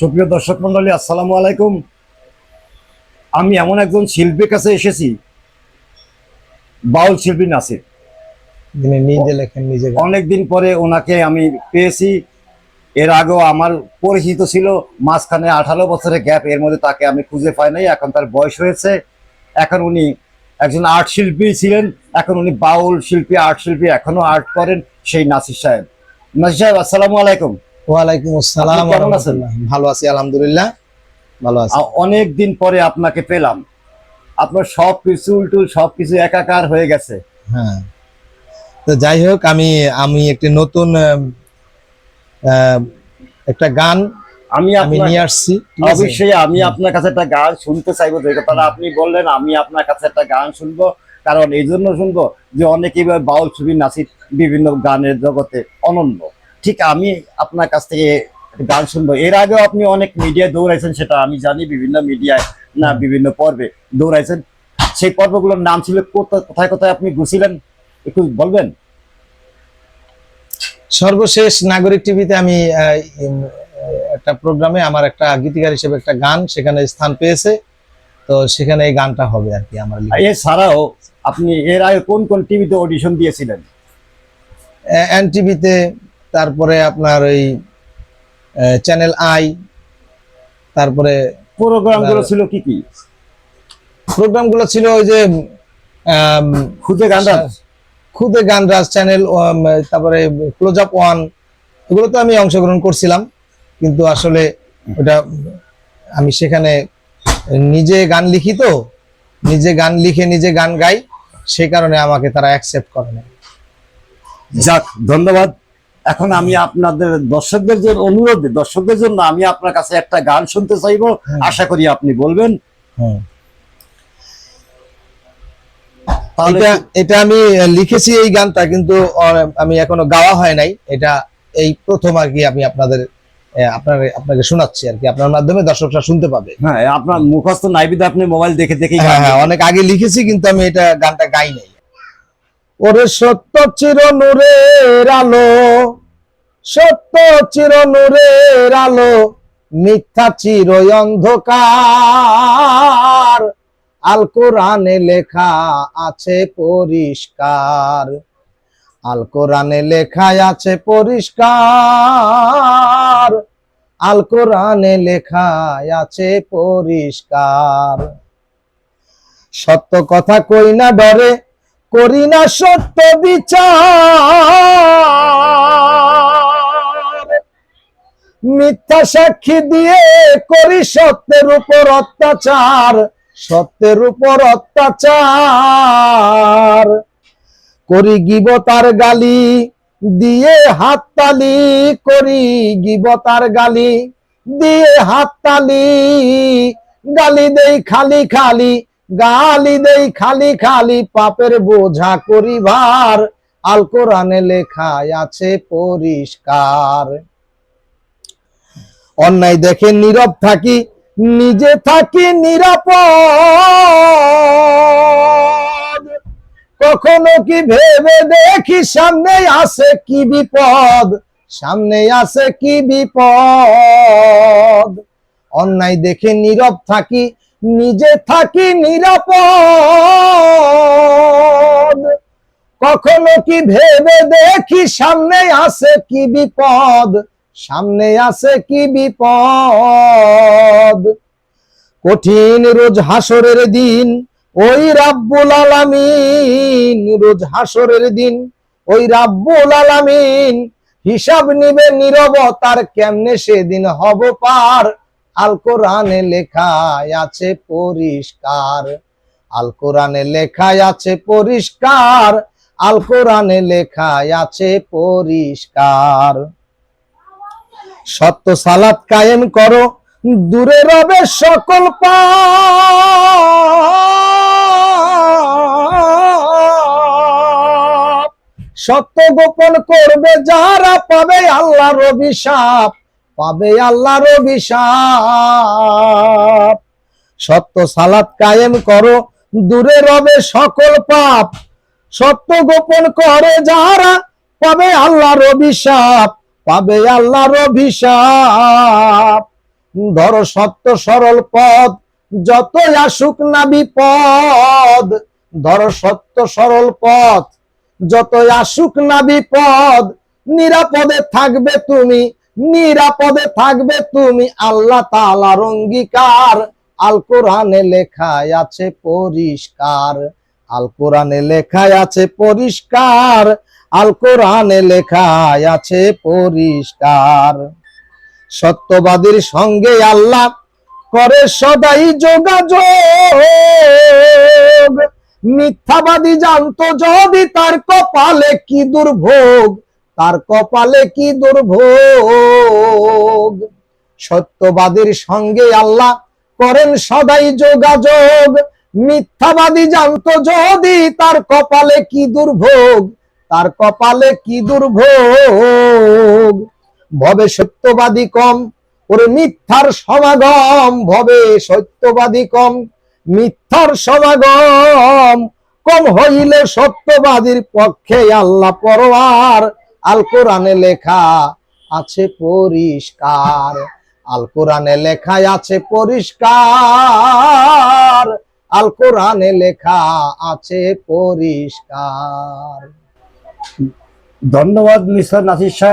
সুপ্রিয় দর্শক মন্ডলী আসসালামু আলাইকুম। আমি এমন একজন শিল্পীর কাছে এসেছি বাউল শিল্পী নাসির। যিনি নিজে লেখেন নিজে। অনেকদিন পরে ওনাকে আমি পেয়েছি। এর আগেও আমার পরিচিত ছিল মাঝখানে আঠারো বছরের গ্যাপ এর মধ্যে তাকে আমি খুঁজে পাই নাই এখন তার বয়স হয়েছে। এখন উনি একজন আর্ট শিল্পী ছিলেন এখন উনি বাউল শিল্পী আর্ট শিল্পী এখনও আর্ট করেন সেই নাসির সাহেব। নাসির সাহেব আসসালামু আলাইকুম। ওয়ালাইকুম আসসালাম কেমন আছেন? ভালো আছি আলহামদুলিল্লাহ ভালো আছি। অনেক দিন পরে আপনাকে পেলাম। আপনার সব কিছু উল্টুল সব কিছু একাকার হয়ে গেছে। হ্যাঁ। তো যাই হোক আমি আমি একটি নতুন একটা গান আমি আমি নিয়ে আসছি অবশ্যই আমি আপনার কাছে একটা গান শুনতে চাইব যে কথাটা আপনি বললেন আমি আপনার কাছে একটা গান শুনব। কারণ এই জন্য শুনব যে অনেকেই বলে বাউল ছবি নাসির বিভিন্ন গানের জগতে অনন্য। ঠিক আমি আপনার কাছ থেকে গান শুনব। এর আগেও আপনি অনেক মিডিয়ায় দৌড়াইছেন সেটা আমি জানি বিভিন্ন মিডিয়ায় না বিভিন্ন পর্বে দৌড়াইছেন। সেই পর্বগুলোর নাম ছিল কোথা- কোথায় কোথায় আপনি ঘুষিলেন একটু বলবেন? সর্বশেষ নাগরিক টিভিতে আমি একটা প্রোগ্রামে আমার একটা গীতিকার হিসেবে একটা গান সেখানে স্থান পেয়েছে। তো সেখানে এই গানটা হবে আর কি আমার। এছাড়াও আপনি এর আগে কোন কোন টিভিতে অডিশন দিয়েছিলেন? এন টিভিতে তারপরে আপনার ওই চ্যানেল আই তারপরে প্রোগ্রামগুলো ছিল কি কি? প্রোগ্রামগুলো ছিল ওই যে খুদে গান খুদে গান রাজ চ্যানেল তারপরে ক্লোজ আপ ওয়ান এগুলোতে আমি অংশগ্রহণ করছিলাম কিন্তু আসলে ওটা আমি সেখানে নিজে গান লিখি তো নিজে গান লিখে নিজে গান গাই সেই কারণে আমাকে তারা অ্যাকসেপ্ট করে না যাক ধন্যবাদ। এখন আমি আপনাদের দর্শকদের জন্য অনুরোধ দর্শকদের জন্য আমি আপনার কাছে একটা গান শুনতে চাইব। হুম। আশা করি আপনি বলবেন। এটা এটা আমি লিখেছি এই গানটা কিন্তু আমি এখনও গাওয়া হয় নাই। এটা এই প্রথম আর কি আমি আপনাদের আপনার আপনাকে শোনাচ্ছি আর কি। আপনার মাধ্যমে দর্শকরা শুনতে পাবে। হ্যাঁ আপনার মুখস্থ নাইবিদা আপনি মোবাইল দেখে দেখে হ্যাঁ হ্যাঁ অনেক আগে লিখেছি কিন্তু আমি এটা গানটা গাই নাই। ওরে সত্য চির নূরের আলো সত্য চির নূরের আলো, মিথ্যা চির অন্ধকার আল কোরআনে লেখা আছে পরিষ্কার। আল কোরআনে লেখা আছে পরিষ্কার। আল কোরআনে লেখা আছে পরিষ্কার। সত্য কথা কই না ডরে, করি না সত্য বিচার। মিথ্যা সাক্ষী দিয়ে করি সত্যের উপর অত্যাচার, সত্যের উপর অত্যাচার। করি গিবতার গালি দিয়ে হাততালি, করি গিবতার গালি দিয়ে হাততালি। গালি দেই খালি খালি, গালি দেই খালি খালি, পাপের বোঝা করি ভার আল কোরআনে লেখায় আছে পরিষ্কার। অন্যায় দেখে নীরব থাকি, নিজে থাকি নিরাপদ। কখনো কি ভেবে দেখি সামনে আছে কি বিপদ? সামনে আছে কি বিপদ? অন্যায় দেখে নীরব থাকি, নিজে থাকি নিরাপদ। কখনো কি ভেবে দেখি সামনে আছে কি বিপদ? সামনে আছে কি বিপদ? কঠিন রোজ হাসরের দিন, ওই রাব্বুল আলামিন। রোজ হাসরের দিন, ওই রাব্বুল আলামিন। হিসাব নিবে নীরবতার কেমনে সেদিন হব পার? আল কোরআনে লেখায় আছে পরিষ্কার। আল কোরআনে লেখায় আছে পরিষ্কার। আল কোরআনে লেখায় আছে পরিষ্কার। সত্য সালাত কায়েম করো, দূরে রবে সকল সত্য গোপন করবে যারা পাবে আল্লাহর অভিশাপ, পাবে আল্লাহর অভিশাপ। সত্য সালাত কায়েম করো, দূরে রবে সকল পাপ। সত্য গোপন করে যারা পাবে আল্লাহর অভিশাপ পাবে আল্লাহর অভিশাপ। ধর সত্য সরল পথ, যতই আসুক না বিপদ। ধর সত্য সরল পথ, যতই আসুক না বিপদ। নিরাপদে থাকবে তুমি, নিরাপদে থাকবে তুমি আল্লাহ তালার অঙ্গীকার। আল কোরআনে লেখায় আছে পরিষ্কার, আল কোরআনে লেখায় আছে পরিষ্কার। আল কোরআনে লেখায় আছে পরিষ্কার। সত্যবাদীর সঙ্গে আল্লাহ করে সদাই যোগাযোগ। মিথ্যাবাদী জানতো যদি তার কপালে কি দুর্ভোগ, তার কপালে কি দুর্ভোগ? সত্যবাদীর সঙ্গে আল্লাহ করেন সদাই যোগাযোগ। মিথ্যাবাদী জানতো যদি তার কপালে কি দুর্ভোগ তার কপালে কি দুর্ভোগ? ভবে সত্যবাদী কম, ওরে মিথ্যার সমাগম। ভবে সত্যবাদী কম, মিথ্যার সমাগম। কম হইলে সত্যবাদীর পক্ষে আল্লাহ পরোয়ার। আল কোরআনে লেখা আছে পরিষ্কার। আল কোরআনে লেখায় আছে পরিষ্কার। আল কোরআনে লেখা আছে পরিষ্কার। ধন্যবাদ মিস্টার নাসির সাহেব।